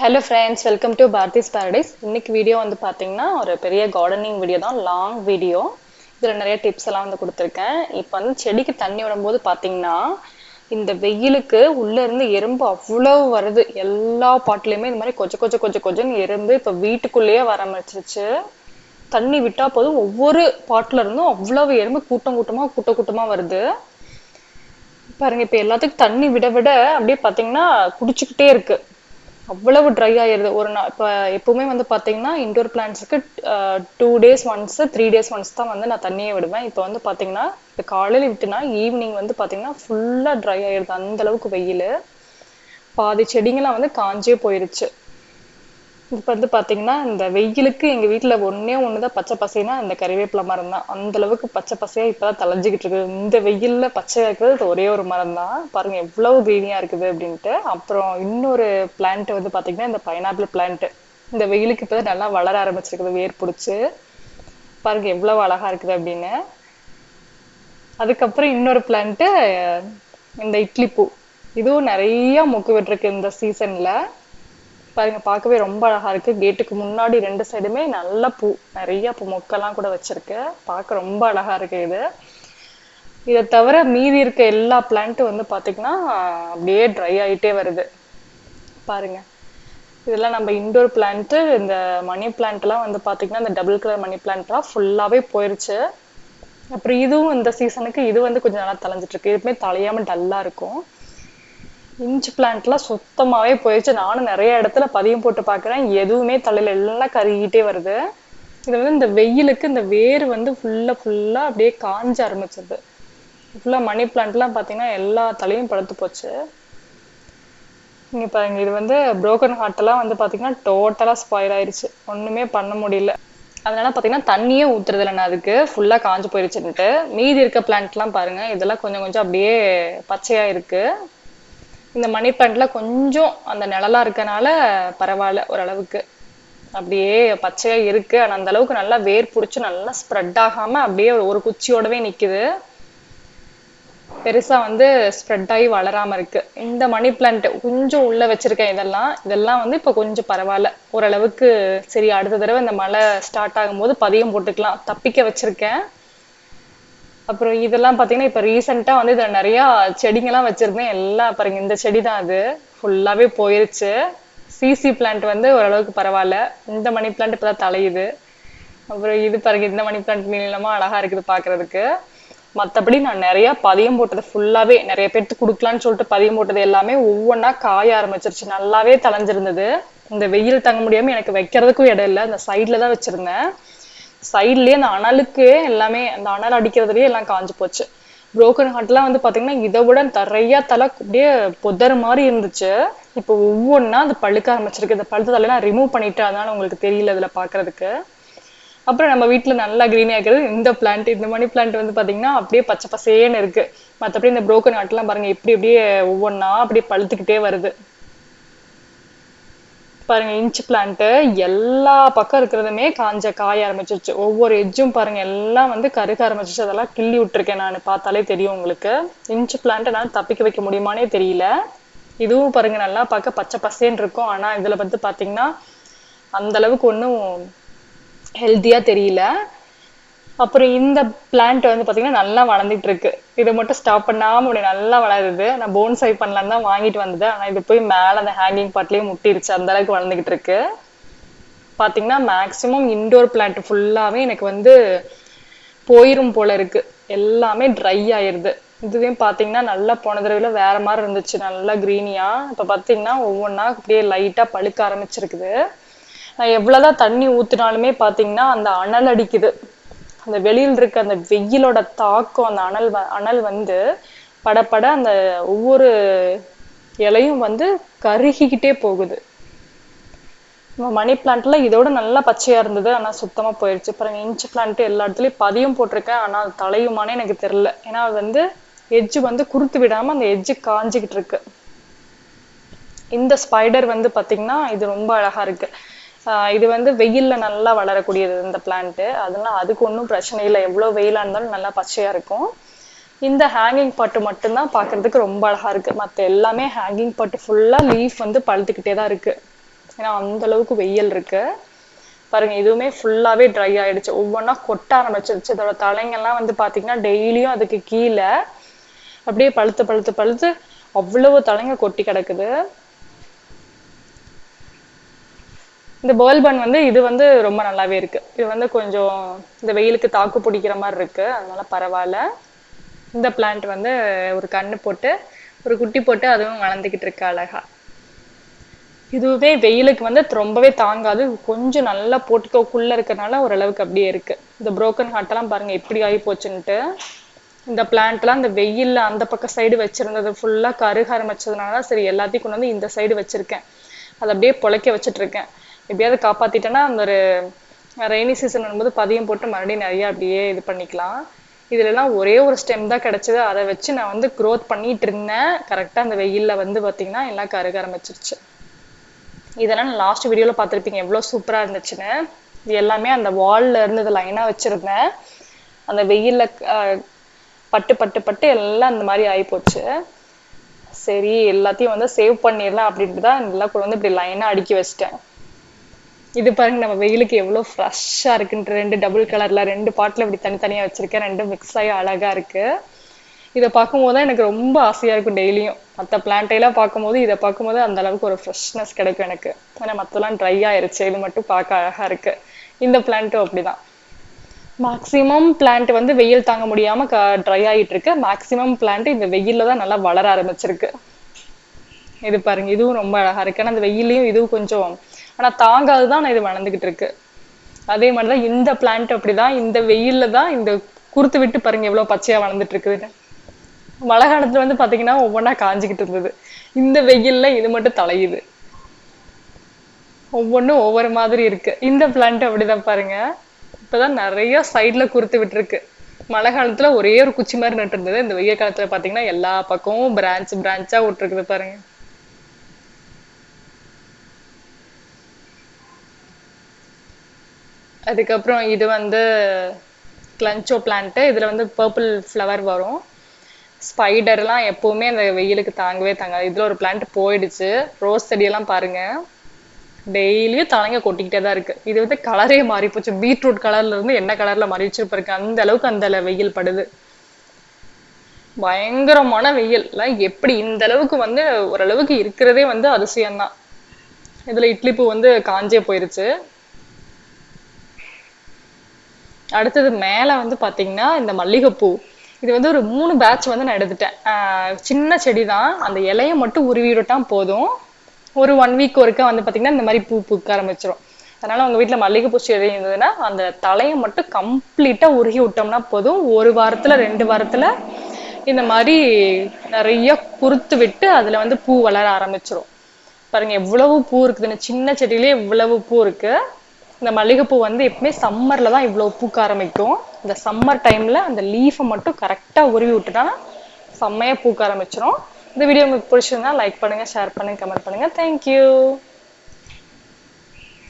Hello friends welcome to Bharathi's Paradise இன்னைக்கு video வந்து பார்த்தீங்கன்னா ஒரு பெரிய கார்டனிங் வீடியோ தான் லாங் வீடியோ இதில் நிறைய டிப்ஸ் எல்லாம் வந்து கொடுத்துருக்கேன். இப்போ வந்து செடிக்கு தண்ணி விடும்போது பார்த்தீங்கன்னா இந்த வெயிலுக்கு உள்ளேருந்து எறும்பு அவ்வளோ வருது. எல்லா பாட்டிலையுமே இந்த மாதிரி கொஞ்சம் கொஞ்சம் கொஞ்சம் கொஞ்சம்னு எறும்பு இப்போ வீட்டுக்குள்ளேயே வர ஆரம்பிச்சிருச்சு. தண்ணி விட்டால் போதும் ஒவ்வொரு பாட்டில் இருந்தும் அவ்வளவு எறும்பு கூட்டம் கூட்டமாக கூட்ட கூட்டமாக வருது. பாருங்க இப்போ எல்லாத்துக்கும் தண்ணி விட விட அப்படியே பார்த்தீங்கன்னா குடிச்சுக்கிட்டே இருக்குது அவ்வளவு ட்ரை ஆயிருது. ஒரு நாள் இப்போ எப்பவுமே வந்து பார்த்தீங்கன்னா indoor பிளான்ஸுக்கு two days once three days once தான் வந்து நான் தண்ணியே விடுவேன். இப்போ வந்து பார்த்தீங்கன்னா இப்போ காலையில் விட்டுனா ஈவினிங் வந்து பார்த்தீங்கன்னா ஃபுல்லாக ட்ரை ஆயிருது. அந்த அளவுக்கு வெயில். பாதி செடிங்கெல்லாம் வந்து காஞ்சே போயிருச்சு. இப்போ வந்து பாத்தீங்கன்னா இந்த வெயிலுக்கு எங்க ஒன்றே ஒன்று ஒண்ணுதான் பச்சை பசைனா இந்த கறிவேப்பிலை மரம் தான் அந்த அளவுக்கு பச்சை பசையா இப்பதான் தலைஞ்சுக்கிட்டு இருக்கு இந்த வெயில்ல பச்சையா இருக்கிறது ஒரே ஒரு மரம் தான் பாருங்க எவ்வளவு கிரீனியா இருக்குது அப்படின்ட்டு. அப்புறம் இன்னொரு பிளான்ட் வந்து பாத்தீங்கன்னா இந்த பைனாப்பிள் பிளான்ட் இந்த வெயிலுக்கு இப்பதான் நல்லா வளர ஆரம்பிச்சிருக்குது. வேர் பிடிச்சி. பாருங்க எவ்வளவு அழகா இருக்குது அப்படின்னு. அதுக்கப்புறம் இன்னொரு பிளான்ட்டு இந்த இட்லி பூ. இதுவும் நிறைய மொக்கு விட்டுருக்கு இந்த சீசன்ல பாருங்க பார்க்கவே ரொம்ப அழகா இருக்கு. கேட்டுக்கு முன்னாடி ரெண்டு சைடுமே நல்ல பூ நிறைய பூ மொக்கெல்லாம் கூட வச்சிருக்கு. பார்க்க ரொம்ப அழகா இருக்கு இது. இதை தவிர மீதி இருக்க எல்லா பிளான்ட்டும் வந்து பாத்தீங்கன்னா அப்படியே ட்ரை ஆயிட்டே வருது. பாருங்க. இதெல்லாம் நம்ம இண்டோர் பிளான்ட்டு இந்த மணி பிளான்ட்லாம் வந்து பார்த்தீங்கன்னா இந்த டபுள் கலர் மணி பிளான்ட்லாம் ஃபுல்லாகவே போயிருச்சு. அப்புறம் இதுவும் இந்த சீசனுக்கு இது வந்து கொஞ்சம் நல்லா தலைஞ்சிட்டு இருக்கு. இதுவுமே தலையாம டல்லாக இருக்கும். இன்ச் பிளான்ட்லாம் சுத்தமாவே போயிடுச்சு. நானும் நிறைய இடத்துல பதியம் போட்டு பார்க்குறேன். எதுவுமே தலையில எல்லாம் கருகிட்டே வருது. இது வந்து இந்த வெயிலுக்கு இந்த வேர் வந்து ஃபுல்லா ஃபுல்லா அப்படியே காஞ்ச ஆரம்பிச்சிருது. ஃபுல்லா மணி பிளான்ட்லாம் பார்த்தீங்கன்னா எல்லா தலையும் படுத்து போச்சு. இங்கே பாருங்க இது வந்து புரோக்கன் ஹார்ட் எல்லாம் வந்து பார்த்தீங்கன்னா டோட்டலாக ஸ்பாயில் ஆயிடுச்சு ஒன்றுமே பண்ண முடியல. அதனால பார்த்தீங்கன்னா தண்ணியே ஊத்துறது நான் அதுக்கு. ஃபுல்லாக காஞ்சு போயிருச்சுன்ட்டு மீதி இருக்க பிளான்ட்லாம் பாருங்கள் இதெல்லாம் கொஞ்சம் கொஞ்சம் அப்படியே பச்சையாக இருக்குது இந்த மணி பிளான்ட்ல கொஞ்சம் அந்த நிழலா இருக்கனால பரவாயில்ல ஓரளவுக்கு. அப்படியே பச்சையா இருக்கு. ஆனா அந்த அளவுக்கு நல்லா வேர் புடிச்சு நல்லா ஸ்ப்ரெட் ஆகாம அப்படியே ஒரு குச்சியோடவே நிக்குது. பெருசா வந்து ஸ்ப்ரெட் ஆகி வளராம இருக்கு. இந்த மணி பிளான்ட் கொஞ்சம் உள்ள வச்சிருக்கேன் இதெல்லாம். இதெல்லாம் வந்து இப்ப கொஞ்சம் பரவாயில்ல. ஓரளவுக்கு சரி அடுத்த தடவை இந்த மழை ஸ்டார்ட் ஆகும்போது பதியம் போட்டுக்கலாம். தப்பிக்க வச்சிருக்கேன். அப்புறம் இதெல்லாம் பாத்தீங்கன்னா இப்ப ரீசெண்டா வந்து இதுல நிறைய செடிங்கெல்லாம் வச்சிருந்தேன். எல்லாம் பாருங்க இந்த செடி தான் அது. ஃபுல்லாவே போயிருச்சு. சிசி பிளான்ட் வந்து ஓரளவுக்கு பரவாயில்ல. இந்த மணி பிளான்ட் இப்பதான் தலையுது. அப்புறம் இது பாருங்க இந்த மணி பிளான்ட் நீளமா அழகா இருக்குது பாக்குறதுக்கு. மத்தபடி நான் நிறைய பதியம் போட்டது ஃபுல்லாவே நிறைய பேர்த்துக்கு கொடுக்கலான்னு சொல்லிட்டு பதியம் போட்டது எல்லாமே ஒவ்வொன்றா காய ஆரம்பிச்சிருச்சு. நல்லாவே தலைஞ்சிருந்தது இந்த வெயில் தங்க முடியாம எனக்கு வைக்கிறதுக்கும் இடம் இல்லை. அந்த சைட்ல தான் வச்சிருந்தேன். சைட்லயே அந்த அனலுக்கு எல்லாமே அந்த அனல் அடிக்கிறதுலயே எல்லாம் காஞ்சு போச்சு. புரோக்கன் ஹார்ட்லாம் வந்து பாத்தீங்கன்னா இதை விட நிறைய தலை அப்படியே புதற மாதிரி இருந்துச்சு. இப்போ ஒவ்வொன்றா அது பழுக்க ஆரம்பிச்சிருக்கு. இந்த பழுத்த தலையெல்லாம் ரிமூவ் பண்ணிட்டு அதனால உங்களுக்கு தெரியல இதுல பாக்குறதுக்கு. அப்புறம் நம்ம வீட்டுல நல்லா கிரீன் ஆகிறது இந்த பிளான்ட் இந்த மணி பிளான்ட் வந்து பாத்தீங்கன்னா அப்படியே பச்சை பசேன்னு இருக்கு. மத்தபடி இந்த புரோக்கன் ஹார்ட்லாம் பாருங்க எப்படி அப்படியே ஒவ்வொன்றா அப்படியே பழுத்துக்கிட்டே வருது. பாருங்க இன்ச் பிளான்ட் எல்லா பக்கம் இருக்கிறதுமே காஞ்ச காய ஆரம்பிச்சிருச்சு. ஒவ்வொரு எஜ்ஜும் பாருங்க எல்லாம் வந்து கருக ஆரம்பிச்சிருச்சு. அதெல்லாம் கிள்ளி விட்டுருக்கேன் நான். பார்த்தாலே தெரியும் உங்களுக்கு. இன்ச் பிளான்ட் என்னால் தப்பிக்க வைக்க முடியுமானே தெரியல. இதுவும் பாருங்க நல்லா பார்க்க பச்சை பசேன்னு இருக்கும். ஆனா இதுல வந்து பாத்தீங்கன்னா அந்த அளவுக்கு ஒன்றும் ஹெல்த்தியா தெரியல. அப்புறம் இந்த பிளான்ட் வந்து பாத்தீங்கன்னா நல்லா வளர்ந்துட்டு இருக்கு. இதை மட்டும் ஸ்டாப் பண்ணாம அப்படி நல்லா வளருது. நான் போன்சை பண்ணலான்னு தான் வாங்கிட்டு வந்தது. ஆனா இது போய் மேல அந்த ஹேங்கிங் பாட்லயே முட்டிருச்சு. அந்த அளவுக்கு வளர்ந்துகிட்டு இருக்கு. பாத்தீங்கன்னா மேக்சிமம் இன்டோர் பிளான்ட் ஃபுல்லாவே எனக்கு வந்து போயிரும் போல இருக்கு. எல்லாமே ட்ரை ஆயிருது. இதுவே பாத்தீங்கன்னா நல்லா போன தடவையில வேற மாதிரி இருந்துச்சு. நல்லா கிரீனியா இப்ப பாத்தீங்கன்னா ஒவ்வொன்றா அப்படியே லைட்டா பழுக்க ஆரம்பிச்சிருக்குது. நான் எவ்வளவுதான் தண்ணி ஊத்துனாலுமே பாத்தீங்கன்னா அந்த அனல் அடிக்குது. அந்த வெளியில் இருக்க அந்த வெயிலோட தாக்கம் அந்த அனல் அனல் வந்து படப்பட அந்த ஒவ்வொரு இலையும் வந்து கருகிக்கிட்டே போகுது. மணி பிளான்ட்ல இதோட நல்லா பச்சையா இருந்தது ஆனா சுத்தமா போயிருச்சு. பாருங்க இன்ச் பிளான்ட் எல்லா இடத்துலயும் பதியம் போட்டிருக்கேன் ஆனா அது தலையுமானே எனக்கு தெரியல. ஏன்னா அது வந்து எஜ்ஜு வந்து குறுத்து விடாம அந்த எஜ்ஜு காஞ்சிக்கிட்டு இருக்கு. இந்த ஸ்பைடர் வந்து பாத்தீங்கன்னா இது ரொம்ப அழகா இருக்கு. இது வந்து வெயில்ல நல்லா வளரக்கூடியது இந்த பிளான்ட் அதெல்லாம் அதுக்கு ஒன்றும் பிரச்சனை இல்லை. எவ்வளோ வெயிலாக இருந்தாலும் நல்லா பச்சையா இருக்கும். இந்த ஹேங்கிங் பாட்டு மட்டும்தான் பார்க்கறதுக்கு ரொம்ப அழகா இருக்கு. மற்ற எல்லாமே ஹேங்கிங் பாட்டு ஃபுல்லா லீஃப் வந்து பழுத்துக்கிட்டே தான் இருக்கு. ஏன்னா அந்த அளவுக்கு வெயில் இருக்கு. பாருங்க இதுவுமே ஃபுல்லாவே ட்ரை ஆயிடுச்சு. ஒவ்வொன்றா கொட்ட ஆரம்பிச்சிருச்சு. இதோட தலைங்கெல்லாம் வந்து பாத்தீங்கன்னா டெய்லியும் அதுக்கு கீழே அப்படியே பழுத்து பழுத்து பழுத்து அவ்வளவு தலைங்க கொட்டி கிடக்குது. இந்த பேர்ல் பன் வந்து இது வந்து ரொம்ப நல்லாவே இருக்கு. இது வந்து கொஞ்சம் இந்த வெயிலுக்கு தாக்கு பிடிக்கிற மாதிரி இருக்கு. அதனால பரவாயில்ல. இந்த பிளான்ட் வந்து ஒரு கண்ணு போட்டு ஒரு குட்டி போட்டு அதுவும் வளர்ந்துக்கிட்டு இருக்கு அழகா. இதுவே வெயிலுக்கு வந்து ரொம்பவே தாங்காது. கொஞ்சம் நல்லா போட்டுக்கோக்குள்ள இருக்கிறனால ஓரளவுக்கு அப்படியே இருக்கு. இந்த புரோக்கன் heart எல்லாம் பாருங்க எப்படி ஆகி போச்சுன்ட்டு இந்த பிளான்ட்லாம் இந்த வெயில்ல அந்த பக்கம் சைடு வச்சிருந்தது ஃபுல்லா கருக ஆரம்பிச்சதுனால சரி எல்லாத்தையும் கொண்டு வந்து இந்த சைடு வச்சிருக்கேன். அதை அப்படியே பொழைக்க வச்சுட்டு இருக்கேன். எப்படியாவது காப்பாத்திட்டேன்னா அந்த ஒரு ரெய்னி சீசன் வரும்போது பதியம் போட்டு மறுபடியும் நிறைய அப்படியே இது பண்ணிக்கலாம். இதுல எல்லாம் ஒரே ஒரு ஸ்டெம் தான் கிடைச்சது. அதை வச்சு நான் வந்து க்ரோத் பண்ணிட்டு இருந்தேன். கரெக்டா அந்த வெயில்ல வந்து பாத்தீங்கன்னா எல்லாம் கருக ஆரம்பிச்சிருச்சு. இதெல்லாம் நான் லாஸ்ட் வீடியோல பார்த்துருப்பீங்க. எவ்வளவு சூப்பரா இருந்துச்சுன்னு. இது எல்லாமே அந்த வால்ல இருந்தது லைனா வச்சிருந்தேன். அந்த வெயில்ல பட்டு பட்டு பட்டு எல்லாம் இந்த மாதிரி ஆகிப்போச்சு போச்சு. சரி எல்லாத்தையும் வந்து சேவ் பண்ணிடலாம் அப்படின்ட்டு தான் எல்லாம் கொண்டு வந்து இப்படி லைனா அடுக்கி வச்சிட்டேன். இது பாருங்க நம்ம வெயிலுக்கு எவ்வளவு ஃப்ரெஷ்ஷா இருக்குன்ட்டு ரெண்டு டபுள் கலர்ல ரெண்டு பாட்டில் இப்படி தனித்தனியா வச்சிருக்கேன். ரெண்டும் மிக்ஸ் ஆகி அழகா இருக்கு. இதை பார்க்கும்போது தான் எனக்கு ரொம்ப ஆசையா இருக்கும் டெய்லியும். மற்ற பிளான்ட்டையெல்லாம் பார்க்கும்போது இதை பார்க்கும்போது அந்த அளவுக்கு ஒரு ஃப்ரெஷ்னஸ் கிடைக்கும் எனக்கு. ஆனால் மற்றெல்லாம் ட்ரை ஆயிருச்சு. இது மட்டும் பார்க்க அழகா இருக்கு. இந்த பிளான்ட்டும் அப்படிதான். மேக்ஸிமம் பிளான்ட் வந்து வெயில் தாங்க முடியாம ட்ரை ஆகிட்டு இருக்கு. மேக்ஸிமம் பிளான்ட் இந்த வெயில்ல தான் நல்லா வளர ஆரம்பிச்சிருக்கு. இது பாருங்க இதுவும் ரொம்ப அழகா இருக்கு. ஆனால் அந்த வெயிலையும் இதுவும் கொஞ்சம் ஆனா தாங்காது தான் இது வளர்ந்துகிட்டு இருக்கு. அதே மாதிரிதான் இந்த பிளான்ட் அப்படிதான் இந்த வெயில்ல தான் இந்த குறுத்து விட்டு பாருங்க எவ்வளவு பச்சையா வளர்ந்துட்டு இருக்குதுன்னு. மழை காலத்துல வந்து பாத்தீங்கன்னா ஒவ்வொன்றா காஞ்சிக்கிட்டு இருந்தது. இந்த வெயில்ல இது மட்டும் தலையுது. ஒவ்வொன்றும் ஒவ்வொரு மாதிரி இருக்கு. இந்த பிளான்ட் அப்படிதான் பாருங்க. இப்பதான் நிறைய சைட்ல குறுத்து விட்டுருக்கு. மழை காலத்துல ஒரே ஒரு குச்சி மாதிரி நட்டு இருந்தது. இந்த வெயில் காலத்துல பாத்தீங்கன்னா எல்லா பக்கமும் பிரான்ச் பிரான்ச்சா விட்டுருக்குது பாருங்க. அதுக்கப்புறம் இது வந்து கிளஞ்சோ பிளான்ட் இதுல வந்து பர்பிள் ஃப்ளவர் வரும். ஸ்பைடர்லாம் எப்பவுமே அந்த வெயிலுக்கு தாங்கவே தாங்காது. இதுல ஒரு பிளான்ட் போயிடுச்சு. ரோஸ் செடியெல்லாம் பாருங்க. டெய்லியும் தலைங்க கொட்டிக்கிட்டே தான் இருக்கு. இது வந்து கலரே மாறி போச்சு. பீட்ரூட் கலர்ல இருந்து என்ன கலர்ல மாறி வச்சிருப்பாருக்கு அந்த அளவுக்கு அந்த வெயில் படுது. பயங்கரமான வெயில். எல்லாம் எப்படி இந்த அளவுக்கு வந்து ஓரளவுக்கு இருக்கிறதே வந்து அதிசயம்தான். இதுல இட்லி பூ வந்து காஞ்சே போயிருச்சு. அடுத்தது மேல வந்து பாத்தீங்கன்னா இந்த மல்லிகைப்பூ. இது வந்து ஒரு மூணு பேட்ச் வந்து நான் எடுத்துட்டேன். சின்ன செடி தான் அந்த இலையை மட்டும் உருவி விட்டா போதும். ஒரு ஒன் வீக் ஒருக்கா வந்து பாத்தீங்கன்னா இந்த மாதிரி பூ பூக்க ஆரம்பிச்சிடும் அதனால உங்க வீட்டில் மல்லிகைப்பூ செடி இருந்ததுன்னா அந்த தலையை மட்டும் கம்ப்ளீட்டா உருகி விட்டோம்னா போதும். ஒரு வாரத்துல ரெண்டு வாரத்துல இந்த மாதிரி நிறைய குறுத்து விட்டு அதுல வந்து பூ வளர ஆரம்பிச்சிடும் பாருங்க எவ்வளவு பூ இருக்குதுன்னு. சின்ன செடியிலே இவ்வளவு பூ இருக்கு. இந்த மல்லிகைப்பூ வந்து எப்பவுமே சம்மர்ல தான் இவ்வளவு பூக்க ஆரம்பிக்கும். இந்த சம்மர் டைம்ல அந்த லீஃபை மட்டும் கரெக்டா உருவி விட்டுட்டா செம்மையா பூக்க ஆரம்பிச்சிடும் இந்த வீடியோ உங்களுக்கு பிடிச்சிருந்தா லைக் பண்ணுங்க ஷேர் பண்ணுங்க கமெண்ட் பண்ணுங்க. தேங்க்யூ